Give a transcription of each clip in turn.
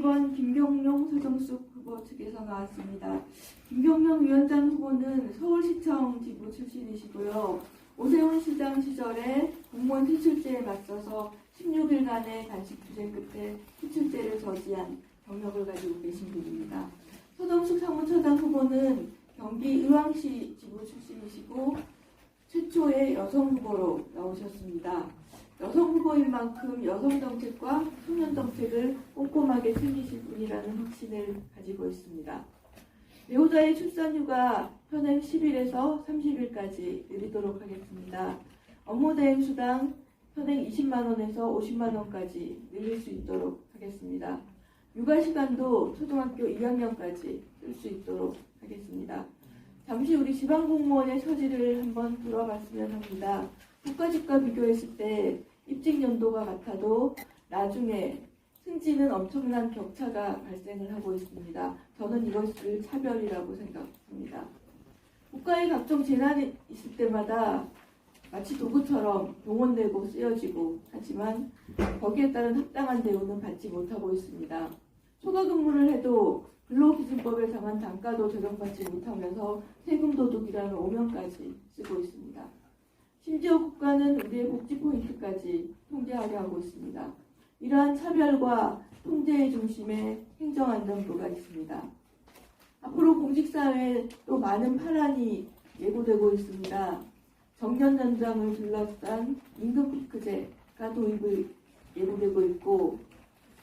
김경용, 서정숙 후보 측에서 나왔습니다. 김경용 위원장 후보는 서울시청 지부 출신이시고요. 오세훈 시장 시절에 공무원 퇴출제에 맞서서 16일간의 단식 투쟁 끝에 퇴출제를 저지한 경력을 가지고 계신 분입니다. 서정숙 사무처장 후보는 경기 의왕시 지부 출신이시고 최초의 여성 후보로 나오셨습니다. 여성 후보인 만큼 여성 정책과 청년 정책을 꼼꼼하게 챙기실 분이라는 확신을 가지고 있습니다. 배우자의 출산휴가 현행 10일에서 30일까지 늘리도록 하겠습니다. 업무대행 수당 현행 20만 원에서 50만 원까지 늘릴 수 있도록 하겠습니다. 육아 시간도 초등학교 2학년까지 쓸 수 있도록 하겠습니다. 잠시 우리 지방 공무원의 처지를 한번 들어봤으면 합니다. 국가직과 비교했을 때 입직 연도가 같아도 나중에 승진은 엄청난 격차가 발생을 하고 있습니다. 저는 이것을 차별이라고 생각합니다. 국가의 각종 재난이 있을 때마다 마치 도구처럼 동원되고 쓰여지고 하지만 거기에 따른 합당한 대우는 받지 못하고 있습니다. 초과 근무를 해도 근로기준법에 정한 단가도 적용받지 못하면서 세금 도둑이라는 오명까지 쓰고 있습니다. 심지어 국가는 우리의 복지 포인트까지 통제하려 하고 있습니다. 이러한 차별과 통제의 중심에 행정안전부가 있습니다. 앞으로 공직사회에 또 많은 파란이 예고되고 있습니다. 정년 연장을 둘러싼 임금 피크제가 도입을 예고되고 있고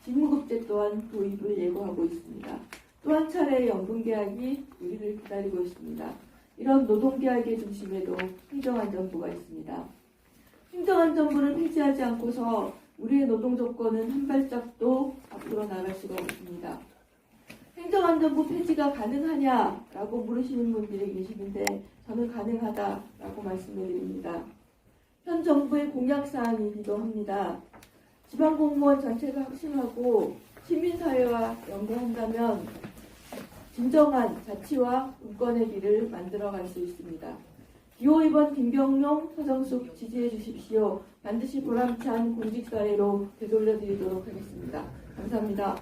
직무급제 또한 도입을 예고하고 있습니다. 또 한 차례의 연금 계약이 우리를 기다리고 있습니다. 이런 노동계약의 중심에도 행정안전부가 있습니다. 행정안전부를 폐지하지 않고서 우리의 노동 조건은 한 발짝도 앞으로 나갈 수가 없습니다. 행정안전부 폐지가 가능하냐라고 물으시는 분들이 계시는데 저는 가능하다라고 말씀을 드립니다. 현 정부의 공약사항이기도 합니다. 지방공무원 전체가 확신하고 시민사회와 연계한다면 진정한 자치와 운권의 길을 만들어갈 수 있습니다. 기호 2번 김경용, 서정숙 지지해 주십시오. 반드시 보람찬 공직사회로 되돌려드리도록 하겠습니다. 감사합니다.